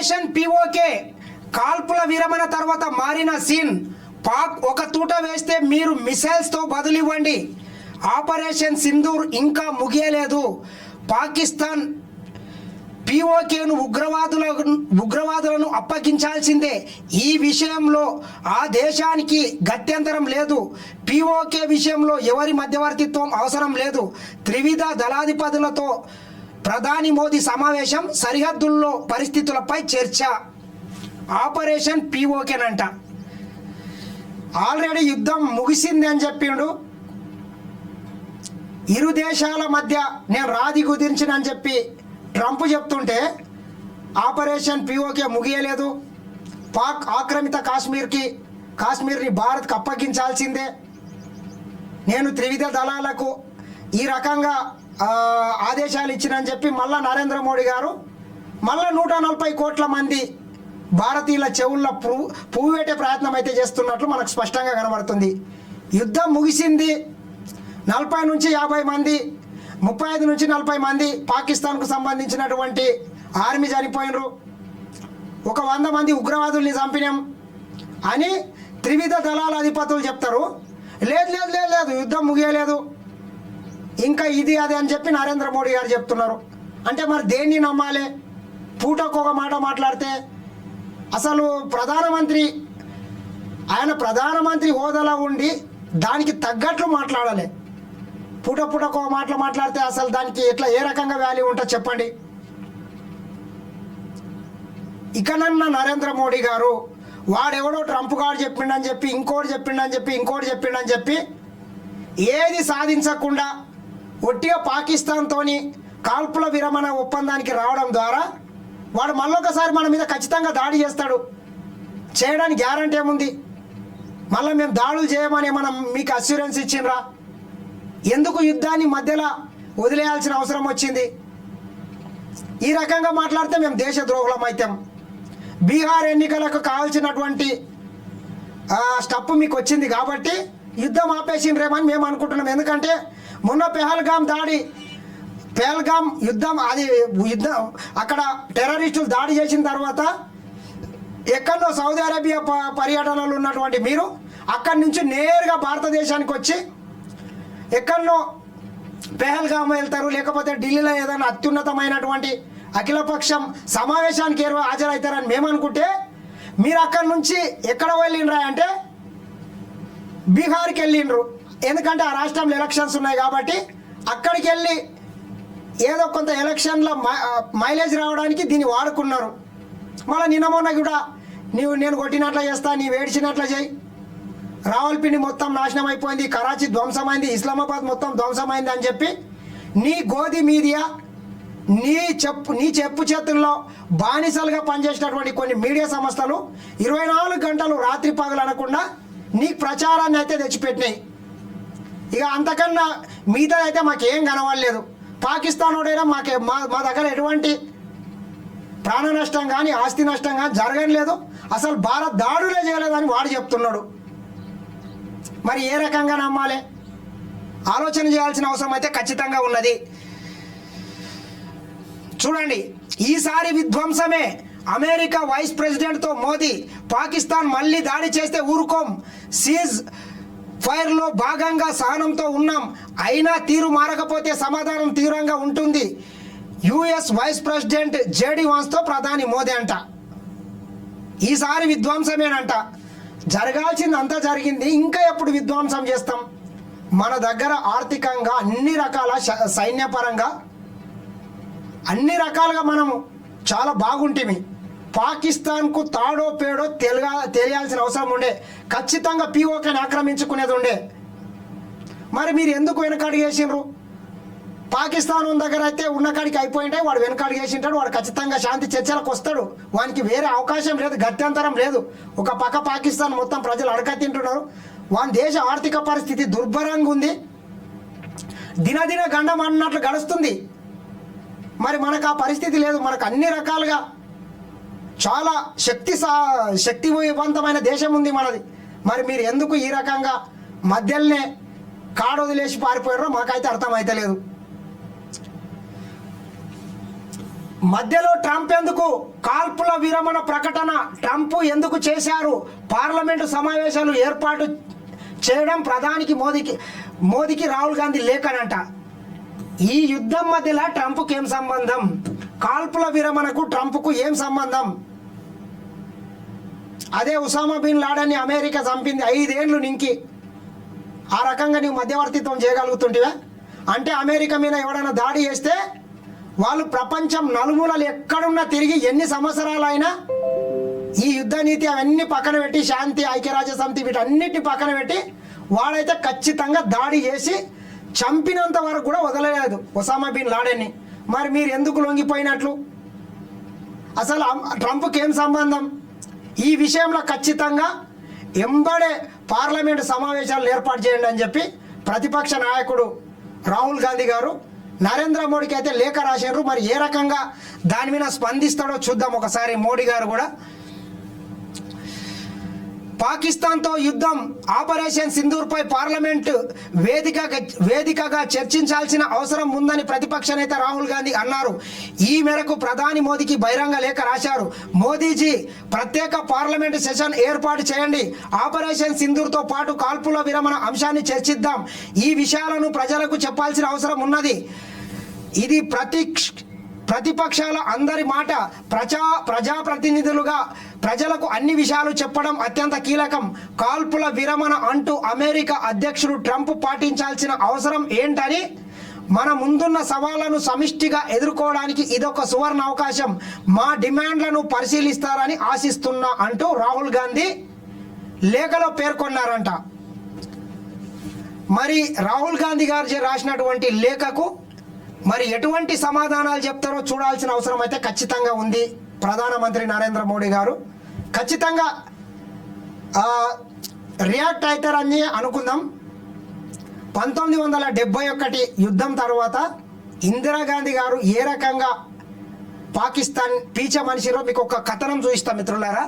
Operation PoK కాల్పుల విరమణ తర్వాత మారిన సీన్ పాక్ ఒక తూట వేస్తే మీరు మిసైల్స్తో బదులివ్వండి. ఆపరేషన్ సింధూర్ ఇంకా ముగియలేదు. పాకిస్తాన్ పిఓకేను ఉగ్రవాదుల ఉగ్రవాదులను అప్పగించాల్సిందే. ఈ విషయంలో ఆ దేశానికి గత్యంతరం లేదు. పిఓకే విషయంలో ఎవరి మధ్యవర్తిత్వం అవసరం లేదు. త్రివిధ దళాధిపతులతో ప్రధాని మోదీ సమావేశం సరిహద్దుల్లో పరిస్థితులపై చర్చ. ఆపరేషన్ పిఓకేనంట ఆల్రెడీ యుద్ధం ముగిసింది అని చెప్పిండు. ఇరు దేశాల మధ్య నేను రాది కుదిరించినని చెప్పి ట్రంప్ చెప్తుంటే ఆపరేషన్ పిఓకే ముగియలేదు. పాక్ ఆక్రమిత కాశ్మీర్కి కాశ్మీర్ని భారత్కి అప్పగించాల్సిందే. నేను త్రివిధ దళాలకు ఈ రకంగా ఆదేశాలు ఇచ్చినని చెప్పి మళ్ళా నరేంద్ర మోడీ గారు మళ్ళా నూట నలభై కోట్ల మంది భారతీయుల చెవుల్లో పువ్వు పువ్వు పెట్టే ప్రయత్నం అయితే చేస్తున్నట్లు మనకు స్పష్టంగా కనబడుతుంది. యుద్ధం ముగిసింది. నలభై నుంచి యాభై మంది ముప్పై ఐదు నుంచి నలభై మంది పాకిస్తాన్కు సంబంధించినటువంటి ఆర్మీ చనిపోయినరు. ఒక వంద మంది ఉగ్రవాదుల్ని చంపినాం అని త్రివిధ దళాల అధిపతులు చెప్తారు. లేదు లేదు లేదు లేదు యుద్ధం ముగియలేదు. ఇంకా ఇది అది అని చెప్పి నరేంద్ర మోడీ గారు చెప్తున్నారు. అంటే మరి దేన్ని నమ్మాలి? పూటకు ఒక మాట మాట్లాడితే అసలు ప్రధానమంత్రి ఆయన ప్రధానమంత్రి హోదాలో ఉండి దానికి తగ్గట్లు మాట్లాడాలి. పూట పూటకు ఒక మాటలు మాట్లాడితే అసలు దానికి ఎట్లా ఏ రకంగా వాల్యూ ఉంటుందో చెప్పండి. ఇకనన్న నరేంద్ర మోడీ గారు వాడెవడో ట్రంప్ గారు చెప్పిండని చెప్పి ఇంకోటి చెప్పిండని చెప్పి ఇంకోటి చెప్పిండని చెప్పి ఏది సాధించకుండా ఒట్టిగా పాకిస్తాన్తోని కాల్పుల విరమణ ఒప్పందానికి రావడం ద్వారా వాడు మళ్ళొకసారి మన మీద ఖచ్చితంగా దాడి చేస్తాడు. చేయడానికి గ్యారంటీ ఏముంది? మళ్ళీ మేము దాడులు చేయమని మనం మీకు అస్యూరెన్స్ ఇచ్చిండ్రా? ఎందుకు యుద్ధాన్ని మధ్యలో వదిలేయాల్సిన అవసరం వచ్చింది? ఈ రకంగా మాట్లాడితే మేము దేశ ద్రోహులం అవుతాం బీహార్ ఎన్నికలకు కావాల్సినటువంటి స్టప్ మీకు వచ్చింది కాబట్టి యుద్ధం ఆపేసిండ్రేమని మేము అనుకుంటున్నాం. ఎందుకంటే మొన్న పెహల్గాం దాడి పెహల్గాం యుద్ధం అది యుద్ధం అక్కడ టెర్రరిస్టులు దాడి చేసిన తర్వాత ఎక్కడో సౌదీ అరేబియా పర్యటనలు పర్యటనలో ఉన్నటువంటి మీరు అక్కడి నుంచి నేరుగా భారతదేశానికి వచ్చి ఎక్కడో పెహల్గాం వెళ్తారు లేకపోతే ఢిల్లీలో ఏదైనా అత్యున్నతమైనటువంటి అఖిలపక్షం సమావేశానికి ఏర్వ హాజరవుతారని మేము అనుకుంటే మీరు అక్కడి నుంచి ఎక్కడ వెళ్ళిండ్రా అంటే బీహార్కి వెళ్ళిండ్రు. ఎందుకంటే ఆ రాష్ట్రంలో ఎలక్షన్స్ ఉన్నాయి కాబట్టి అక్కడికి వెళ్ళి ఏదో కొంత ఎలక్షన్లో మై- మైలేజ్ రావడానికి దీన్ని వాడుకున్నారు. మళ్ళీ నిన్న మొన్న కూడా నీవు నేను కొట్టినట్లా చేస్తా నీవు వేడిచినట్లు చేయి. రావల్పిండి మొత్తం నాశనం అయిపోయింది కరాచీ ధ్వంసమైంది ఇస్లామాబాద్ మొత్తం ధ్వంసమైంది అని చెప్పి నీ గోధి మీడియా నీ చెప్పు నీ చెప్పు చేతుల్లో బానిసలుగా పనిచేసినటువంటి కొన్ని మీడియా సంస్థలు ఇరవై నాలుగు గంటలు రాత్రి పగలు అనకుండా నీ ప్రచారాన్ని అయితే తెచ్చిపెట్టినాయి. ఇక అంతకన్నా మిగతా అయితే మాకేం కనవడలేదు పాకిస్తాన్ వాడైనా మాకే మా మా దగ్గర ఎటువంటి ప్రాణ నష్టం కానీ ఆస్తి నష్టం కానీ జరగలేదు అసలు భారత్ దాడులే చేయలేదని వాడు చెప్తున్నాడు. మరి ఏ రకంగా నమ్మాలి? ఆలోచన చేయాల్సిన అవసరం అయితే ఖచ్చితంగా ఉన్నది. చూడండి ఈసారి విధ్వంసమే. అమెరికా వైస్ ప్రెసిడెంట్తో మోదీ పాకిస్తాన్ మళ్ళీ దాడి చేస్తే ఊరుకోం. సీజ్ ఫైర్లో భాగంగా సహనంతో ఉన్నాం. అయినా తీరు మారకపోతే సమాధానం తీవ్రంగా ఉంటుంది. యుఎస్ వైస్ ప్రెసిడెంట్ జేడి వాన్స్తో ప్రధాని మోదీ అంట. ఈసారి విధ్వంసమేనంట. జరగాల్సింది అంతా జరిగింది. ఇంకా ఎప్పుడు విధ్వంసం చేస్తాం? మన దగ్గర ఆర్థికంగా అన్ని రకాల సైన్యపరంగా అన్ని రకాలుగా మనము చాలా బాగుంటిమి. పాకిస్తాన్కు తాడో పేడో తెలియ తెలియాల్సిన అవసరం ఉండే. ఖచ్చితంగా పీఓకేని ఆక్రమించుకునేది ఉండే. మరి మీరు ఎందుకు వెనకాడు వేసిండ్రు పాకిస్తాన్ దగ్గర అయితే ఉన్న కాడికి అయిపోయింటే వాడు వెనకాడు చేసింటాడు వాడు ఖచ్చితంగా శాంతి చర్చలకు వస్తాడు. వానికి వేరే అవకాశం లేదు గత్యంతరం లేదు. ఒక పక్క పాకిస్తాన్ మొత్తం ప్రజలు అడక తింటున్నారు వాని దేశ ఆర్థిక పరిస్థితి దుర్భరంగా ఉంది. దినదిన గండం అన్నట్లు గడుస్తుంది. మరి మనకు ఆ పరిస్థితి లేదు మనకు అన్ని రకాలుగా చాలా శక్తి సా శక్తివంతమైన దేశం ఉంది మనది. మరి మీరు ఎందుకు ఈ రకంగా మధ్యలోనే కాడు వదిలేసి పారిపోయారో మాకైతే అర్థమైతే లేదు. మధ్యలో ట్రంప్ ఎందుకు కాల్పుల విరమణ ప్రకటన ట్రంప్ ఎందుకు చేశారు? పార్లమెంటు సమావేశాలు ఏర్పాటు చేయడం ప్రధానికి మోదీకి మోదీకి రాహుల్ గాంధీ లేఖనంట. ఈ యుద్ధం మధ్యలో ట్రంప్కి ఏం సంబంధం? కాల్పుల విరమణకు ట్రంప్కు ఏం సంబంధం? అదే ఉసామా బిన్ లాడన్ని అమెరికా చంపింది. ఐదేండ్లు నింకి. ఆ రకంగా నీవు మధ్యవర్తిత్వం చేయగలుగుతుంటివా? అంటే అమెరికా మీద ఎవడైనా దాడి చేస్తే వాళ్ళు ప్రపంచం నలుమూలలు ఎక్కడున్నా తిరిగి ఎన్ని సంవత్సరాలైనా ఈ యుద్ధ నీతి అవన్నీ పక్కన పెట్టి శాంతి ఐక్యరాజ్య సమితి వీటన్నిటిని పక్కన పెట్టి వాడైతే ఖచ్చితంగా దాడి చేసి చంపినంత వరకు కూడా వదలలేదు ఒసామా బిన్ లాడెన్ని. మరి మీరు ఎందుకు లొంగిపోయినట్లు? అసలు ట్రంప్కి ఏం సంబంధం? ఈ విషయంలో ఖచ్చితంగా ఎంబడే పార్లమెంటు సమావేశాలు ఏర్పాటు చేయండి అని చెప్పి ప్రతిపక్ష నాయకుడు రాహుల్ గాంధీ గారు నరేంద్ర మోడీకి అయితే లేఖ రాశారు. మరి ఏ రకంగా దాని మీద స్పందిస్తాడో చూద్దాం. ఒకసారి మోడీ గారు కూడా పాకిస్తాన్తో యుద్ధం ఆపరేషన్ సింధూర్పై పార్లమెంట్ వేదిక వేదికగా చర్చించాల్సిన అవసరం ఉందని ప్రతిపక్ష నేత రాహుల్ గాంధీ అన్నారు. ఈ మేరకు ప్రధాని మోదీకి బహిరంగ లేఖ రాశారు. మోదీజీ ప్రత్యేక పార్లమెంట్ సెషన్ ఏర్పాటు చేయండి. ఆపరేషన్ సింధూర్తో పాటు కాల్పుల విరమణ అంశాన్ని చర్చిద్దాం. ఈ విషయాలను ప్రజలకు చెప్పాల్సిన అవసరం ఉన్నది. ఇది ప్రతి ప్రతిపక్షాల అందరి మాట ప్రజా ప్రజాప్రతినిధులుగా ప్రజలకు అన్ని విషయాలు చెప్పడం అత్యంత కీలకం. కాల్పుల విరమణ అంటూ అమెరికా అధ్యక్షుడు ట్రంప్ పాటించాల్సిన అవసరం ఏంటని మన ముందున్న సవాళ్ళను సమిష్టిగా ఎదుర్కోవడానికి ఇదొక సువర్ణ అవకాశం. మా డిమాండ్లను పరిశీలిస్తారని ఆశిస్తున్నా అంటూ రాహుల్ గాంధీ లేఖలో పేర్కొన్నారంట. మరి రాహుల్ గాంధీ గారు రాసినటువంటి లేఖకు మరి ఎటువంటి సమాధానాలు చెప్తారో చూడాల్సిన అవసరం అయితే ఖచ్చితంగా ఉంది. ప్రధానమంత్రి నరేంద్ర మోడీ గారు. ఖచ్చితంగా రియాక్ట్ అవుతారని అనుకుందాం. పంతొమ్మిది వందల డెబ్బై ఒకటి యుద్ధం తర్వాత ఇందిరాగాంధీ గారు ఏ రకంగా పాకిస్తాన్ పీచ మనిషిలో మీకు ఒక కథనం చూపిస్తాం మిత్రులారా.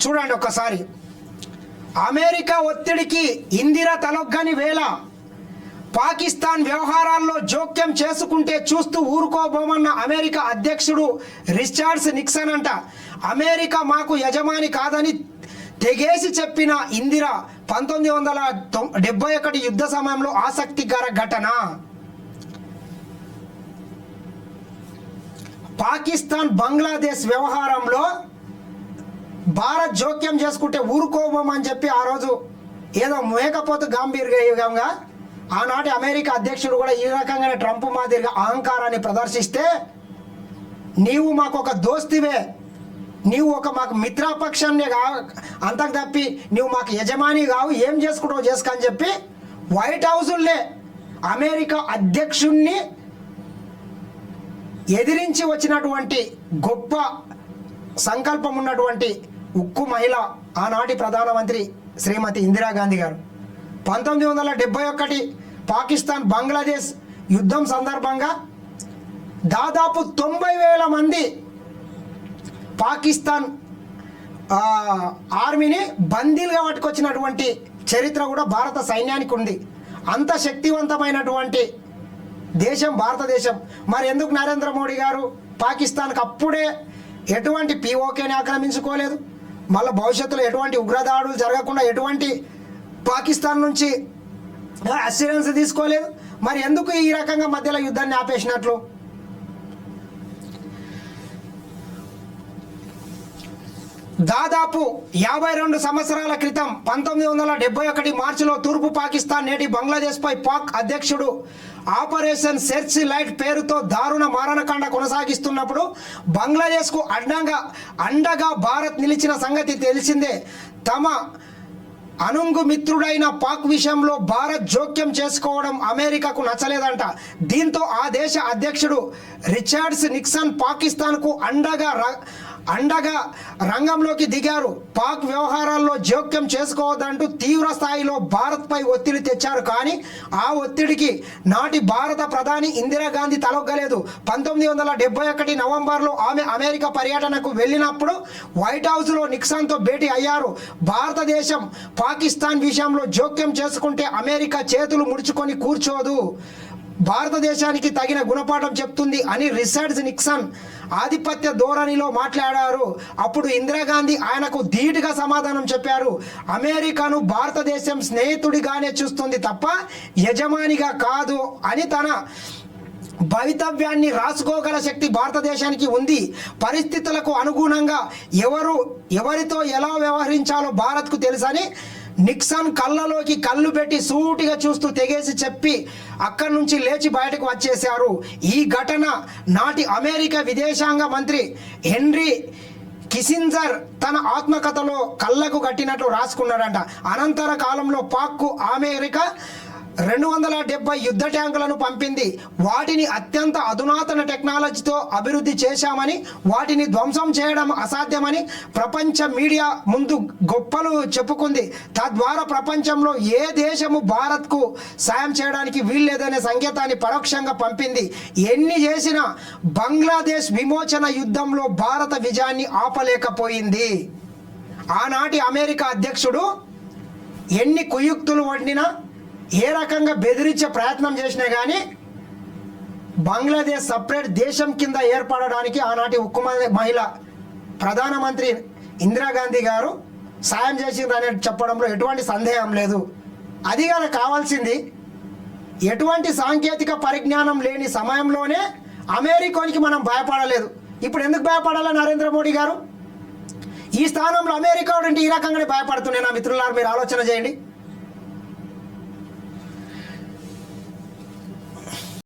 చూడండి ఒక్కసారి. అమెరికా ఒత్తిడికి ఇందిరా తలొగ్గని వేళ పాకిస్తాన్ వ్యవహారాల్లో జోక్యం చేసుకుంటే చూస్తూ ఊరుకోబోమన్న అమెరికా అధ్యక్షుడు రిచార్డ్స్ నిక్సన్ అంట అమెరికా మాకు యజమాని కాదని తెగేసి చెప్పిన ఇందిరా పంతొమ్మిది వందల తొం- డెబ్బై ఒకటి యుద్ధ సమయంలో ఆసక్తికర ఘటన. పాకిస్తాన్ బంగ్లాదేశ్ వ్యవహారంలో భారత్ జోక్యం చేసుకుంటే ఊరుకోబోమని చెప్పి ఆ రోజు ఏదో మేకపోతు గాంభీర్యంగా ఆనాటి అమెరికా అధ్యక్షుడు కూడా ఈ రకంగానే ట్రంప్ మాదిరిగా అహంకారాన్ని ప్రదర్శిస్తే నీవు మాకు ఒక దోస్తివే. నీవు ఒక మాకు మిత్రపక్షాన్ని కా అంతకు తప్పి నీవు మాకు యజమాని కావు ఏం చేసుకుంటావు చేసుకని చెప్పి వైట్ హౌజుల్లే అమెరికా అధ్యక్షుణ్ణి ఎదిరించి వచ్చినటువంటి గొప్ప సంకల్పం ఉన్నటువంటి ఉక్కు మహిళ ఆనాటి ప్రధానమంత్రి శ్రీమతి ఇందిరాగాంధీ గారు. పంతొమ్మిది వందల డెబ్బై ఒకటి పాకిస్తాన్ బంగ్లాదేశ్ యుద్ధం సందర్భంగా దాదాపు తొంభై వేల మంది పాకిస్తాన్ ఆర్మీని బందీలుగా పట్టుకొచ్చినటువంటి చరిత్ర కూడా భారత సైన్యానికి ఉంది. అంత శక్తివంతమైనటువంటి దేశం భారతదేశం. మరి ఎందుకు నరేంద్ర మోడీ గారు పాకిస్తాన్కి అప్పుడే ఎటువంటి పీఓకేని ఆక్రమించుకోలేదు? మళ్ళీ భవిష్యత్తులో ఎటువంటి ఉగ్రదాడులు జరగకుండా ఎటువంటి పాకిస్తాన్ నుంచి అస్యూరెన్స్ తీసుకోలేదు. మరి ఎందుకు ఈ రకంగా మధ్యలో యుద్ధాన్ని ఆపేసినట్లు? దాదాపు యాభై రెండు సంవత్సరాల క్రితం పంతొమ్మిది వందల డెబ్బై ఒకటి మార్చిలో తూర్పు పాకిస్తాన్ నేటి బంగ్లాదేశ్పై పాక్ అధ్యక్షుడు ఆపరేషన్ సెర్చ్ లైట్ పేరుతో దారుణ మారణకాండ కొనసాగిస్తున్నప్పుడు బంగ్లాదేశ్కు అండగా అండగా భారత్ నిలిచిన సంగతి తెలిసిందే. తమ అనుంగు మిత్రుడైన పాక్ విషయంలో భారత్ జోక్యం చేసుకోవడం అమెరికాకు నచ్చలేదంట. దీంతో ఆ దేశ అధ్యక్షుడు రిచర్డ్స్ నిక్సన్ పాకిస్తాన్కు అండగా ర- అండగా రంగంలోకి దిగారు. పాక్ వ్యవహారాల్లో జోక్యం చేసుకోవద్దంటూ తీవ్ర స్థాయిలో భారత్పై ఒత్తిడి తెచ్చారు. కానీ ఆ ఒత్తిడికి నాటి భారత ప్రధాని ఇందిరాగాంధీ తలొగ్గలేదు. పంతొమ్మిది వందల డెబ్బై ఒకటి నవంబర్లో ఆమె అమెరికా పర్యటనకు వెళ్ళినప్పుడు వైట్ హౌస్లో నిక్సన్తో భేటీ అయ్యారు. భారతదేశం పాకిస్తాన్ విషయంలో జోక్యం చేసుకుంటే అమెరికా చేతులు ముడుచుకొని కూర్చోదు. భారతదేశానికి తగిన గుణపాఠం చెప్తుంది అని రిచర్డ్స్ నిక్సన్ ఆధిపత్య ధోరణిలో మాట్లాడారు. అప్పుడు ఇందిరాగాంధీ ఆయనకు ధీటుగా సమాధానం చెప్పారు. అమెరికాను భారతదేశం స్నేహితుడిగానే చూస్తుంది తప్ప యజమానిగా కాదు అని తన భవితవ్యాన్ని రాసుకోగల శక్తి భారతదేశానికి ఉంది. పరిస్థితులకు అనుగుణంగా ఎవరు ఎవరితో ఎలా వ్యవహరించాలో భారత్కు తెలుసని నిక్సన్ కళ్ళలోకి కళ్ళు పెట్టి సూటిగా చూస్తూ తెగేసి చెప్పి అక్కడి నుంచి లేచి బయటకు వచ్చేశారు. ఈ ఘటన నాటి అమెరికా విదేశాంగ మంత్రి హెన్రీ కిసింజర్ తన ఆత్మకథలో కళ్ళకు కట్టినట్లు రాసుకున్నాడంట. అనంతర కాలంలో పాక్కు అమెరికా రెండు వందల డెబ్బై యుద్ధ ట్యాంకులను పంపింది. వాటిని అత్యంత అధునాతన టెక్నాలజీతో అభివృద్ధి చేశామని వాటిని ధ్వంసం చేయడం అసాధ్యమని ప్రపంచ మీడియా ముందు గొప్పలు చెప్పుకుంది. తద్వారా ప్రపంచంలో ఏ దేశము భారత్కు సాయం చేయడానికి వీల్లేదనే సంకేతాన్ని పరోక్షంగా పంపింది. ఎన్ని చేసినా బంగ్లాదేశ్ విమోచన యుద్ధంలో భారత విజయాన్ని ఆపలేకపోయింది. ఆనాటి అమెరికా అధ్యక్షుడు ఎన్ని కుయుక్తులు వండినా ఏ రకంగా బెదిరించే ప్రయత్నం చేసినా కానీ బంగ్లాదేశ్ సపరేట్ దేశం కింద ఏర్పడడానికి ఆనాటి ఉక్కు మహిళ ప్రధానమంత్రి ఇందిరాగాంధీ గారు సాయం చేసిందనే చెప్పడంలో ఎటువంటి సందేహం లేదు. అది కదా కావాల్సింది ఎటువంటి సాంకేతిక పరిజ్ఞానం లేని సమయంలోనే అమెరికానికి మనం భయపడలేదు. ఇప్పుడు ఎందుకు భయపడాలా నరేంద్ర మోడీ గారు? ఈ స్థానంలో అమెరికా ఈ రకంగానే భయపడుతున్నాయి నా మిత్రులారు మీరు ఆలోచన చేయండి.